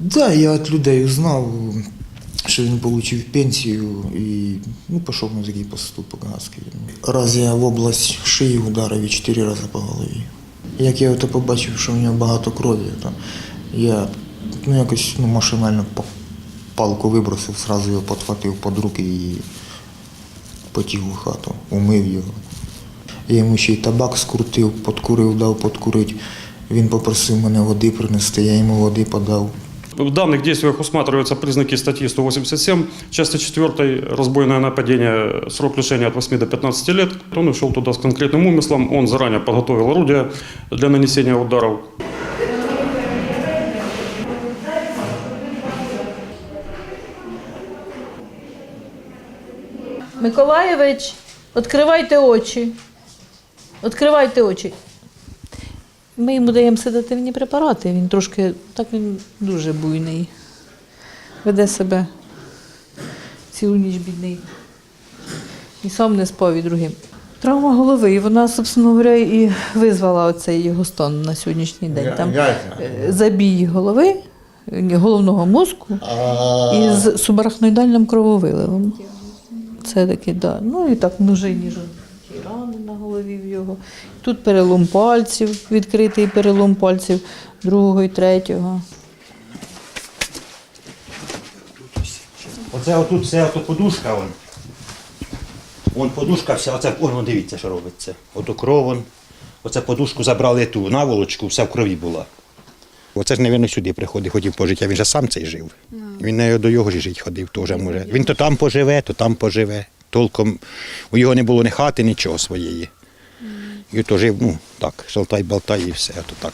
Да, я від людей узнав, що він отримав пенсію і ну, пішов на такий поступок газкий. Раз я в область шиї ударив чотири рази по голові. Як я побачив, що в нього багато крові, то я ну, якось ну, машинально палку вибросив, зразу його підхватив під руки і потів у хату, умив його. Я йому ще й табак скрутив, подкурив, дав подкурити. Він попросив мене води принести, я йому води подав. В данных действиях усматриваются признаки статьи 187, части 4, разбойное нападение, срок лишения от 8 до 15 лет. Он ушел туда с конкретным умыслом, он заранее подготовил орудие для нанесения ударов. Миколаєвич, відкривайте очі. Відкривайте очі. Ми йому даємо седативні препарати. Він трошки, так він дуже буйний. Веде себе цілу ніч бідний. І сам не спав і другим. Травма голови, і вона, собственно говоря, і визвала оцей його стан на сьогоднішній день. Там е, забій голови, головного мозку із субарахноїдальним крововиливом. Це таки, да. Ну і так рани на голові в його. Тут перелом пальців, відкритий перелом пальців другого і третього. Оце отут все ото подушка. Вон. Вон подушка вся, оце, вон, вон дивіться, що робиться. Ото кров. Вон. Оце подушку забрали ту наволочку, вся в крові була. Оце ж, мабуть, сюди приходить, хотів пожити, а він же сам цей жив. Він не до його ж жити ходив теж може. Він то там поживе, то там поживе. Толком у його не було ні хати, нічого своєї. І то ну так, шалтай-болтай і все, то так.